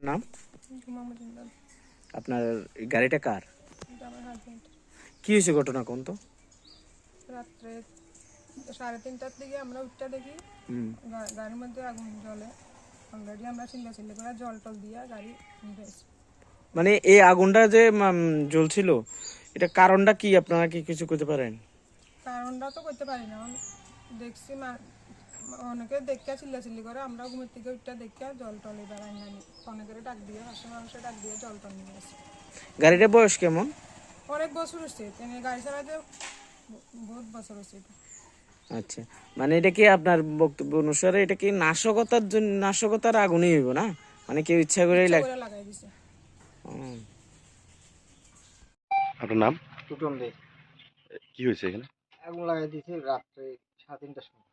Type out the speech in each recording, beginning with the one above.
নাম? আপনার গাড়িটা কার? কি হয়েছে ঘটনা কোন তো? রাত্রে সাড়ে তিনটার দিকে আমরা উঠটা দেখি। গাড়ির মধ্যে আগুন জ্বলে। অলরেডি আমরা চিল্লা চিল্লি করে জল টল দিয়ে গাড়ি মানে এই আগুনটা যে জ্বলছিল এটা কারণটা কি আপনারা কি কিছু করতে পারেন? কারণটা তো করতে পারি না। দেখছি অনেকে দেখে চিল্লা চিল্লি করে আমরা ঘুমের থেকে উঠটা দেখে জল টল এবার আনি অনেকের ডাক দিয়ে পাশে মানুষের ডাক দিয়ে জল টল নিয়ে আসি গাড়িটার বয়স কেমন? অনেক বছর হচ্ছে গাড়ি চালাতে বহুত বছর হচ্ছে। আচ্ছা। মানে এটা কি আপনার বক্তব্য অনুসারে এটা কি নাশকতার জন্য নাশকতার আগুনই হইব না? মানে কেউ ইচ্ছা করেই লাগ করে লাগাই দিছে। হুম। আপনার নাম? টুটন দে। কি হয়েছে এখানে? আগুন লাগাই দিয়েছে রাত্রে সাড়ে তিনটার সময়।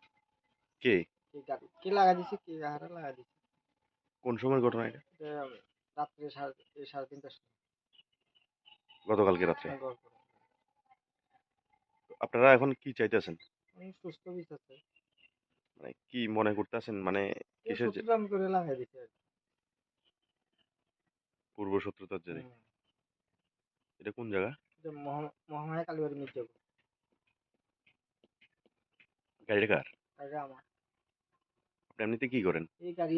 কে? কে কে লাগাই দিয়েছে কে হারা লাগাই দিয়েছে কোন সময় ঘটনা এটা? রাত্রে সাড়ে সাড়ে তিনটার সময়। গতকালকে রাত্রে? আপনারা এখন কি চাইতেছেন? অনেক সুস্থ বিচারছে মানে কি মনে করতেছেন? মানে কিসের যে- করে লাগাই দিয়েছে আর কি। পূর্ব শত্রুতার জন্য হুম। এটা কোন জায়গা? মহা- মহামায়া কালীবাড়ি মির্জাপুর গাড়িটা কার? আগে আমার। আপনি এমনিতে কি করেন? এই গাড়ি